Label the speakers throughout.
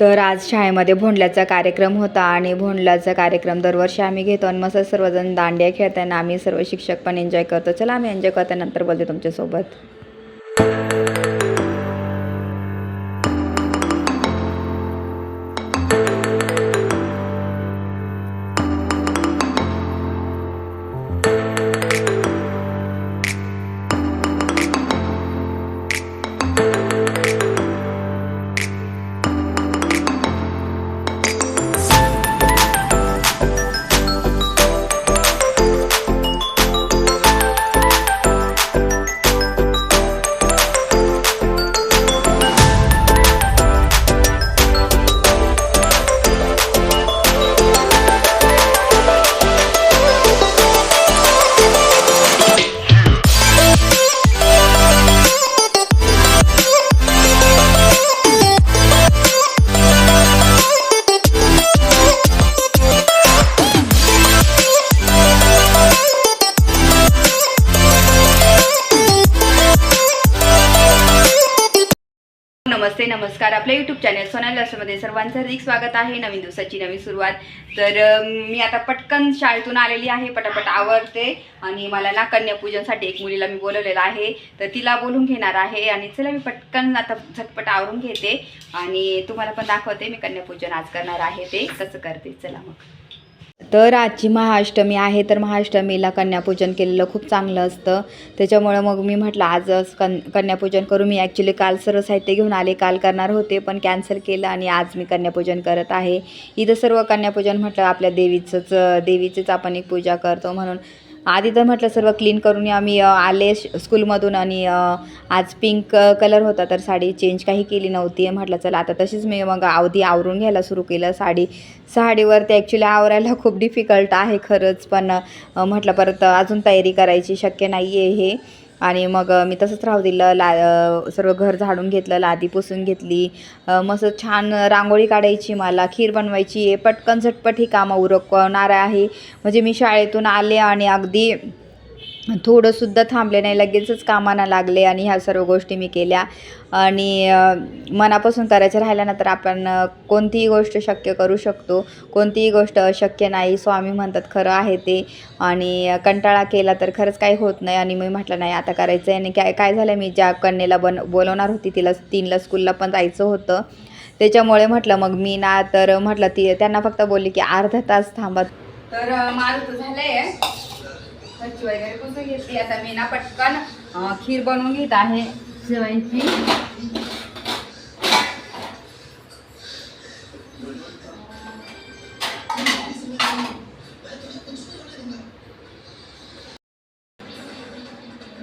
Speaker 1: तर आज शाळेमध्ये भोंडल्याचा कार्यक्रम होता आणि भोंडल्याचा कार्यक्रम दरवर्षी आम्ही घेतो आणि मस्त सर्वजण दांडिया खेळताना आम्ही सर्व शिक्षक पण एन्जॉय करतो. चला आम्ही एन्जॉय करता नंतर बोलते तुमच्यासोबत. नमस्कार. आपल्या यूट्यूब चॅनल सोनाल लसमध्ये सर्वांचं हार्दिक स्वागत आहे. नवीन दिवसाची नवीन सुरुवात. तर मी आता पटकन शाळेतून आलेली आहे. पटापट आवडते आणि मला ना कन्यापूजनसाठी एक मुलीला मी बोलवलेलं आहे. तर तिला बोलून घेणार आहे. आणि चला मी पटकन आता झटपट आवरून घेते. आणि तुम्हाला पण दाखवते मी कन्यापूजन आज करणार आहे ते. कसं करते? चला मग. तर आजची महाअष्टमी आहे तर महाअष्टमीला कन्यापूजन केलेलं खूप चांगलं असतं. त्याच्यामुळं मग मी म्हटलं आजच कन कन्यापूजन करू. मी ॲक्च्युली काल सर्व साहित्य घेऊन आले काल करणार होते पण कॅन्सल केलं आणि आज मी कन्यापूजन करत आहे. इथं सर्व कन्यापूजन म्हटलं आपल्या देवीचंच देवीचीच आपण एक पूजा करतो म्हणून. आधी तर म्हटलं सर्व क्लीन करून आम्ही आले स्कूलमधून आणि आज पिंक कलर होता तर साडी चेंज काही केली नव्हती. म्हटलं चला आता तशीच मी मग अवधी आवरून घ्यायला सुरू केलं साडी. साडीवरती ॲक्च्युली आवरायला खूप डिफिकल्ट आहे खरंच पण म्हटलं परत अजून तयारी करायची शक्य नाही आहे हे. आणि मग मी तसंच राहू दिलं ला सर्व घर झाडून घेतलं लादी पुसून घेतली. मस्त छान रांगोळी काढायची मला खीर बनवायची आहे पटकन झटपट ही कामं उरकणार आहे म्हणजे मी शाळेतून आले आणि अगदी थोडंसुद्धा थांबले नाही लगेचच कामाला लागले आणि ह्या सर्व गोष्टी मी केल्या. आणि मनापासून करायचं राहिलं ना तर आपण कोणतीही गोष्ट शक्य करू शकतो. कोणतीही गोष्ट अशक्य नाही स्वामी म्हणतात खरं आहे ते. आणि कंटाळा केला तर खरंच काही होत नाही. आणि मी म्हटलं नाही आता करायचं आहे. आणि काय काय झालं मी ज्या कन्येला बन बोलवणार होती तिला तीनला स्कूलला पण जायचं होतं. त्याच्यामुळे म्हटलं मग मी ना तर म्हटलं ती त्यांना फक्त बोलली की अर्धा तास थांबत तर माझं झालं आहे फरची वगैरे पुसून घेतली. आता मी ना पटकन खीर बनवून घेत आहे. शेवायची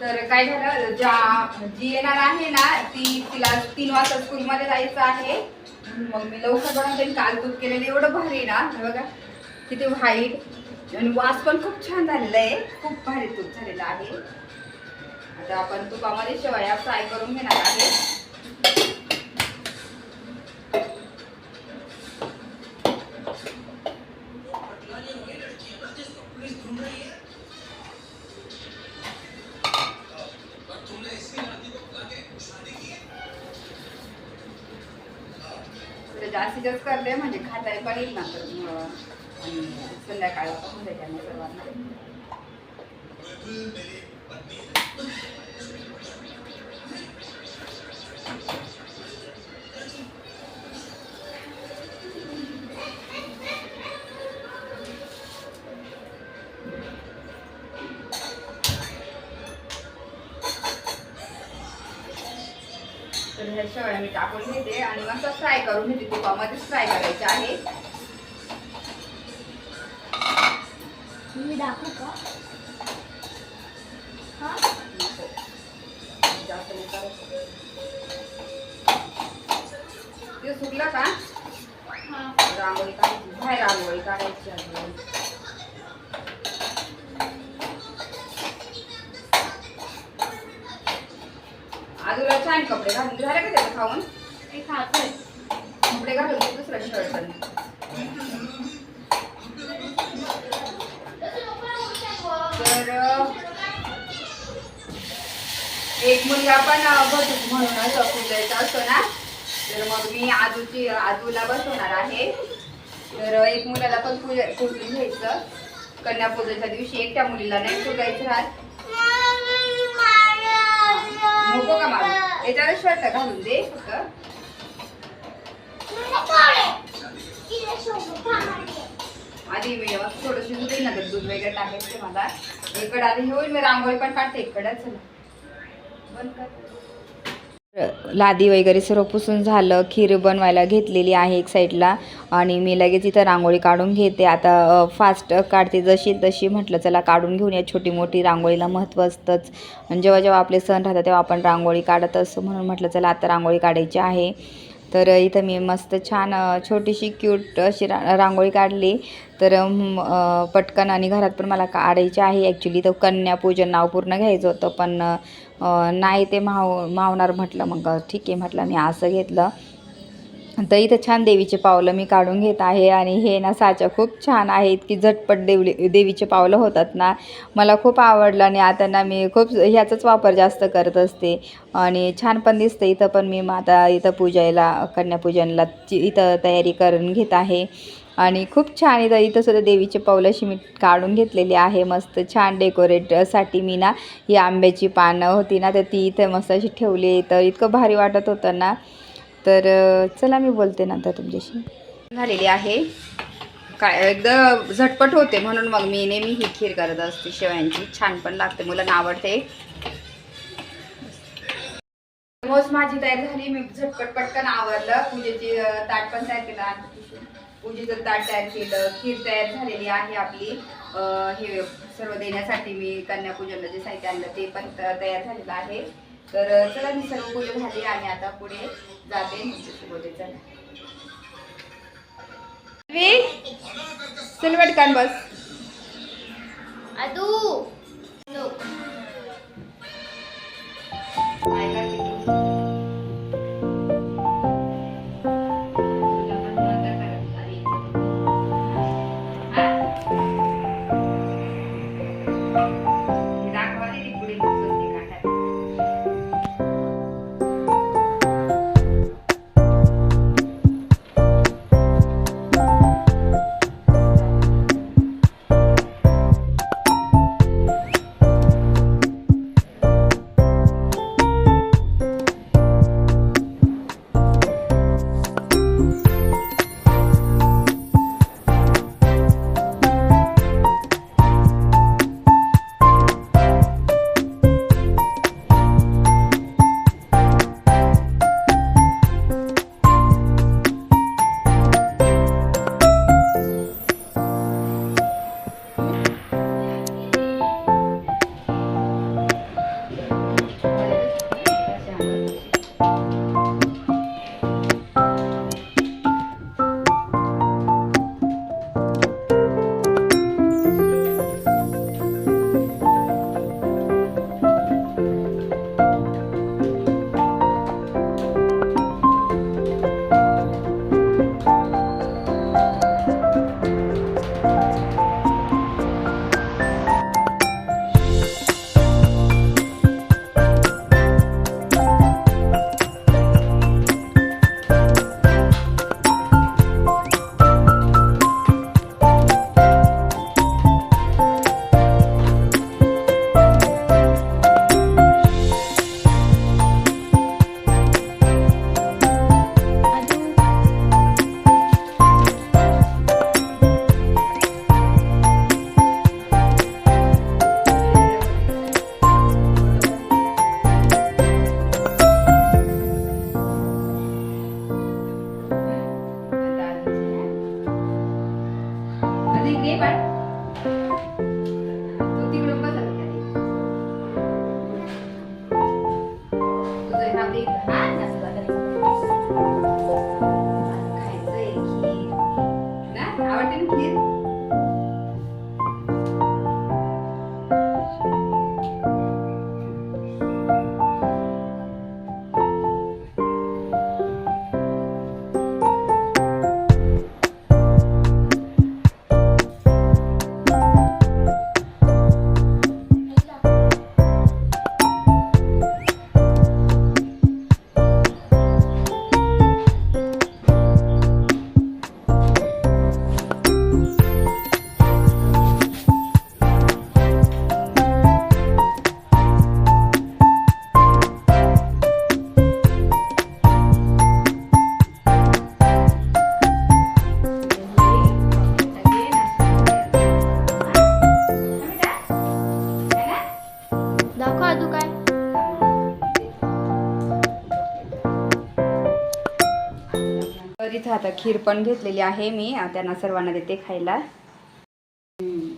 Speaker 1: तर काय झालं? ज्या जी येणार आहे ना ती तिला तीन वाजता स्कूलमध्ये जायचं आहे. मग मी लवकर बनवते. काल तूप केलेलं एवढं भारी ना. हे बघा किती व्हाईट. आणि वास पण खूप छान झालेला आहे. खूप भारी तूप झालेलं आहे. आता आपण तुपामध्ये शेवया फ्राय करून घेणार आहे. तर जास्तीत जास्त करते म्हणजे खाता पण येईल ना तर आणि संध्याकाळी होऊन जाईल त्यांना सर्वांना. तर ह्या शेवया मी टाकून घेते आणि मस्त फ्राय करून घेते. तुपामध्येच फ्राय करायचे आहे.
Speaker 2: मी दाखवू का? हा.
Speaker 1: ते सुकलं का?
Speaker 2: हा.
Speaker 1: रांगोळी काढायची. बाहेर रांगोळी काढायची अजून. आजूला छान कपडे घालून झाले का त्याचं खाऊन?
Speaker 2: ते खातोय.
Speaker 1: कपडे घालून दुसरं शर्ट तर एक मुलगा पण अं, म्हणूनच म्हणून असं पूजायचा असतो ना? तर मग मी आजूची आजूला बसवणार आहे. तर एक मुलाला पण पूजा पूजून घ्यायचं. कन्यापूजनच्या दिवशी एकट्या मुलीला नाही पूजायचं राहत. नको का मारू? याच्यावर शर्ट घालून दे फक्त. आधी मी थोडंशी दूध येईल ना दूध वगैरे टाकायचं मला. इकडं आधी हे होईल मी रांगोळी पण काढते इकडं चला बंद कर. लादी वगैरे सर्व पुसून झालं खीर बनवायला घेतलेली आहे एक साईडला. आणि मी लगेच इथं रांगोळी काढून घेते. आता फास्ट काढते जशी तशी म्हटलं चला काढून घेऊन या छोटी मोठी रांगोळीला महत्त्व असतंच. जेव्हा जेव्हा आपले सण राहतात तेव्हा आपण रांगोळी काढत असतो म्हणून म्हटलं चला आता रांगोळी काढायची आहे. तर इथं मी मस्त छान छोटीशी क्यूट अशी रा रांगोळी काढली. तर पटकन आणि घरात पण मला काढायची आहे. ॲक्च्युली तर कन्यापूजन नाव पूर्ण घ्यायचं होतं पण नाही ते माव मावणार म्हटलं. मग ठीक आहे म्हटलं मी असं घेतलं. तर इथं छान देवीचे पावलं मी काढून घेत आहे आणि हे ना साच्या खूप छान आहेत की झटपट देवली देवीचे पावलं होतात ना. मला खूप आवडलं आणि आता ना मी खूप ह्याचाच वापर जास्त करत असते. आणि छान पण दिसतं. इथं पण मी मग आता इथं पूजायला कन्यापूजनला इथं तयारी करून घेत आहे. आणि खूप छान इथं इथं सुद्धा देवीचे पावलं अशी मी काढून घेतलेली आहे. मस्त छान डेकोरेटसाठी मी ना ही आंब्याची पानं होती ना तर ती इथं मस्त अशी ठेवली. तर इतकं भारी वाटत होतं ना. तर चला मी बोलते नंतर तुमच्याशी. झालेली आहे. काय एकदम झटपट होते म्हणून मग मी नेहमी ही खीर करत असते शेवयांची. छान पण लागते मुलांना आवडते. मोज माझी तयार झाली मी झटपट पटकन आवरलं. पूजेची ताट पण तयार केलं पूजेचं ताट तयार केलं. खीर तयार झालेली आहे आपली. हे सर्व देण्यासाठी मी कन्यापूजनला जे साहित्य आणलं ते पण तयार झालेलं आहे. तर चला मी सर्व पूजा झाली आणि आता पुढे जाते तुमच्याशी बोलते चला बस.
Speaker 2: अदू.
Speaker 1: baby. तर इथं आता खीर पण घेतलेली आहे मी. त्यांना सर्वांना देते खायला हम्म.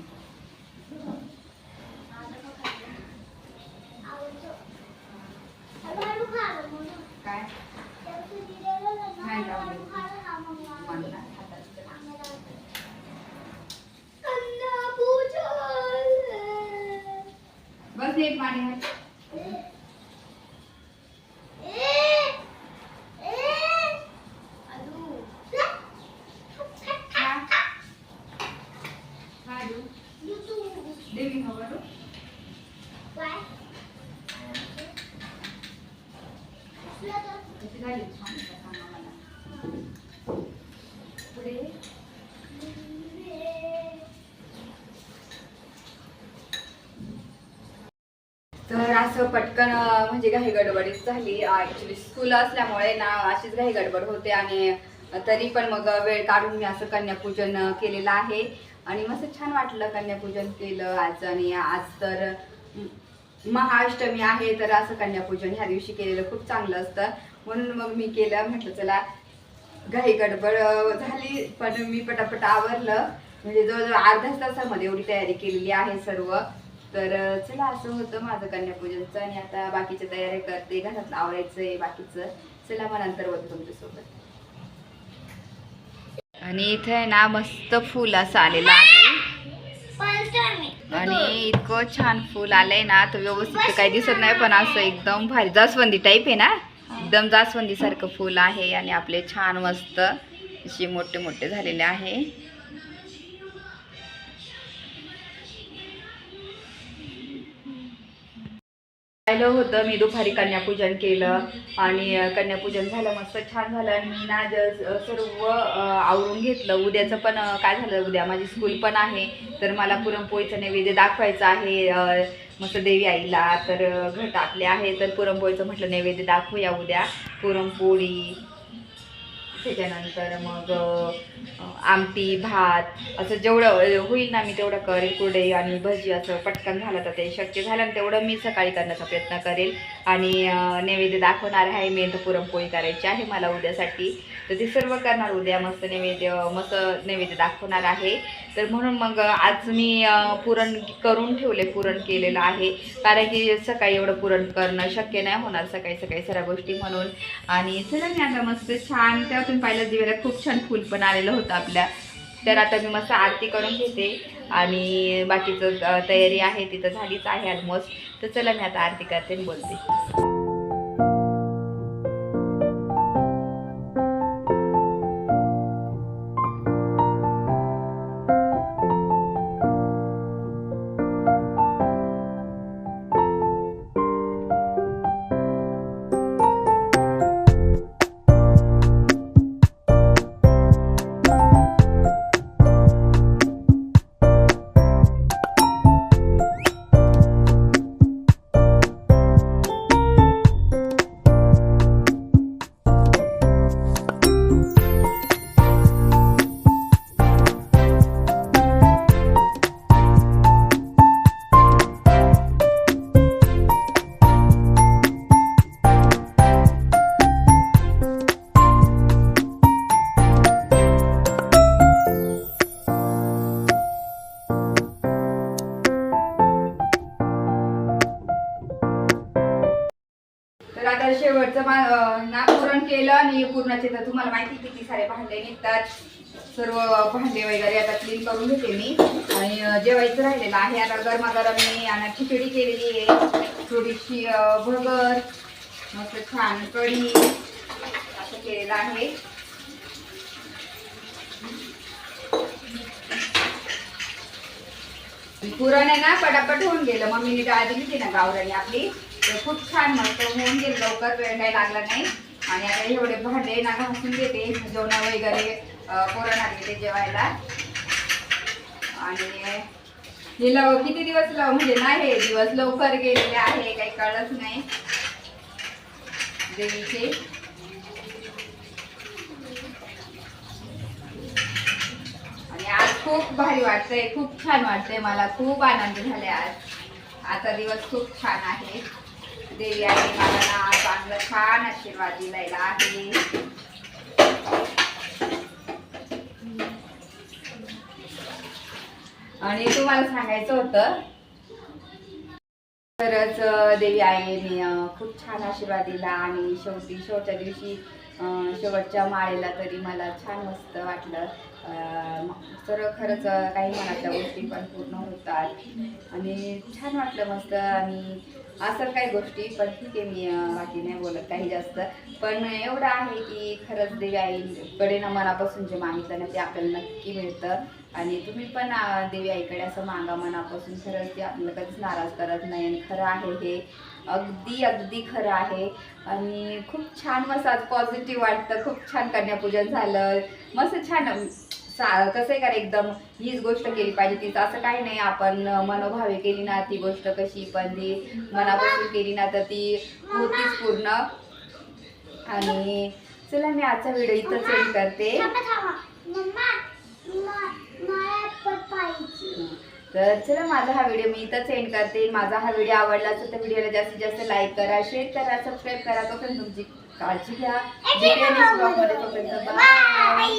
Speaker 1: काय नाही जाऊ दे. मला हातात बस एक पाणी घाल. खा. खा देऊ. दे मी खाऊ घालू. कशी झाली छान का सांगा मला. पुढे तर असं पटकन म्हणजे घाई गडबडीच झाली. ॲक्च्युली स्कूल असल्यामुळे ना अशीच घाई गडबड होते आणि तरी पण मग वेळ काढून मी असं कन्यापूजन केलेलं आहे. आणि मस्त छान वाटलं कन्यापूजन केलं आज. आणि आज तर महाअष्टमी आहे तर असं कन्यापूजन ह्या दिवशी केलेलं खूप चांगलं असतं. म्हणून मग मी केलं. म्हटलं चला घाई गडबड झाली. पण मी पटापट आवरलं. म्हणजे जवळजवळ अर्ध्याच तासामध्ये एवढी तयारी केलेली आहे सर्व. तर चला असं होतं माझं कन्यापूजनचं आणि आता बाकीच्या तयारी करते. घरातलं आहे बाकीचं. चला मग नंतर होतं तुमच्यासोबत. आणि इथे आहे ना मस्त फुल असं आलेलं आहे. आणि इतकं छान फुल आलंय ना तर व्यवस्थित काही दिसत नाही पण असं एकदम भारी जास्वंदी टाईप आहे ना. एकदम जास्वंदी सारखं फुल आहे आणि आपले छान मस्त असे मोठे मोठे झालेले आहे. राहिलं होतं मी दुपारी कन्यापूजन केलं आणि कन्यापूजन झालं मस्त छान झालं आणि मी ना सर्व आवरून घेतलं. उद्याचं पण काय झालं उद्या? माझी स्कूल पण आहे तर मला पुरणपोळीचं नैवेद्य दाखवायचं आहे मस्त देवी आईला तर घट आपले आहे तर पुरणपोळीचं म्हटलं नैवेद्य दाखवूया उद्या. पुरणपोळी त्याच्यानंतर मग आमटी भात असं जेवढं होईल ना मी तेवढं करेल. कुरडई आणि भजी असं पटकन झालं तर ते शक्य झालं तेवढं मी सकाळी करण्याचा प्रयत्न करेल. आणि नैवेद्य दाखवणार आहे मी तर पुरणपोळी करायची आहे मला उद्यासाठी. तर ते सर्व करणार उद्या मस्त नैवेद्य मस्त नैवेद्य दाखवणार आहे. तर म्हणून मग आज मी पुरण करून ठेवले पुरण केलेलं आहे. कारण की सकाळी एवढं पुरण करणं शक्य नाही होणार सकाळी सकाळी सर्व गोष्टी म्हणून. आणि चला मी आता मस्त छान त्या पण पाहिलं दिवेला खूप छान फूल पण आलेलं होतं आपल्या. तर आता मी मस्त आरती करून घेते. आणि बाकीचं तयारी आहे तिथं झालीच आहे ऑलमोस्ट तर चला मी आता आरती करते आणि बोलते. हे आणि पुरणाचे तर तुम्हाला माहिती किती सारे भांडे निघतात. सर्व भांडे वगैरे आता क्लीन करून घेते मी. आणि जेवायचं राहिलेलं आहे आता गरमागरम मी आणि खिचडी केलेली आहे. थोडीशी भगर मस्त छान कढी असं केलेलं आहे. पुरण आहे ना पटापट होऊन गेलं. मम्मीने डाळ दिली ती ना गावराने आपली. तर खूप छान मस्त होऊन गेलं. लवकर वेळ नाही लागला नाही. आणि आता एवढे भांडे ना घासून घेते जेवणा वगैरे पोरं लागले ते जेवायला. आणि हे लव किती दिवस लव म्हणजे नाही हे दिवस लवकर गेलेले आहे काही कळत नाही. म्हणजे देवीचे आणि आज खूप भारी वाटतंय खूप छान वाटतंय मला खूप आनंद झाले आज. आजचा दिवस खूप छान आहे. देवी आई मला चांगलं छान आशीर्वाद दिलायला आहे. आणि तुम्हाला सांगायचं होतं खरच देवी आईने खूप छान आशीर्वाद दिला आणि शेवटी शेवटच्या दिवशी शेवटच्या माळेला तरी मला छान मस्त वाटलं. तर खरंच काही मनातल्या गोष्टी पण पूर्ण होतात. आणि छान वाटलं मस्त आणि असं काही गोष्टी पण ठीक आहे मी बाकी नाही बोलत काही जास्त. पण एवढं आहे की खरंच देवी आईकडे ना मनापासून जे मागितलं ना ते आपल्याला नक्की मिळतं. आणि तुम्ही पण देवी आईकडे असं मागा मनापासून. खरंच ते आपल्याला कधीच नाराज करत नाही आणि खरं आहे हे. अगदी अगदी खरं आहे. आणि खूप छान मस्त आज पॉझिटिव्ह वाटतं. खूप छान कन्यापूजन झालं. मस्त छान कसं आहे का एकदम हीच गोष्ट केली पाहिजे तिचं असं काही नाही आपण मनोभावे केली ना ती गोष्ट कशी पण ती मनापासून केली ना तर ती होतीच पूर्ण. आणि चला मी आजचा व्हिडिओ इथं सेंड करते. तर चला माझा हा व्हिडिओ मी इथं सेंड करते. माझा हा व्हिडिओ आवडला असेल तर व्हिडिओला जास्तीत जास्त लाईक करा शेअर करा सबस्क्राईब करा. तोपर्यंत तुमची काळजी घ्या. तोपर्यंत
Speaker 2: बाय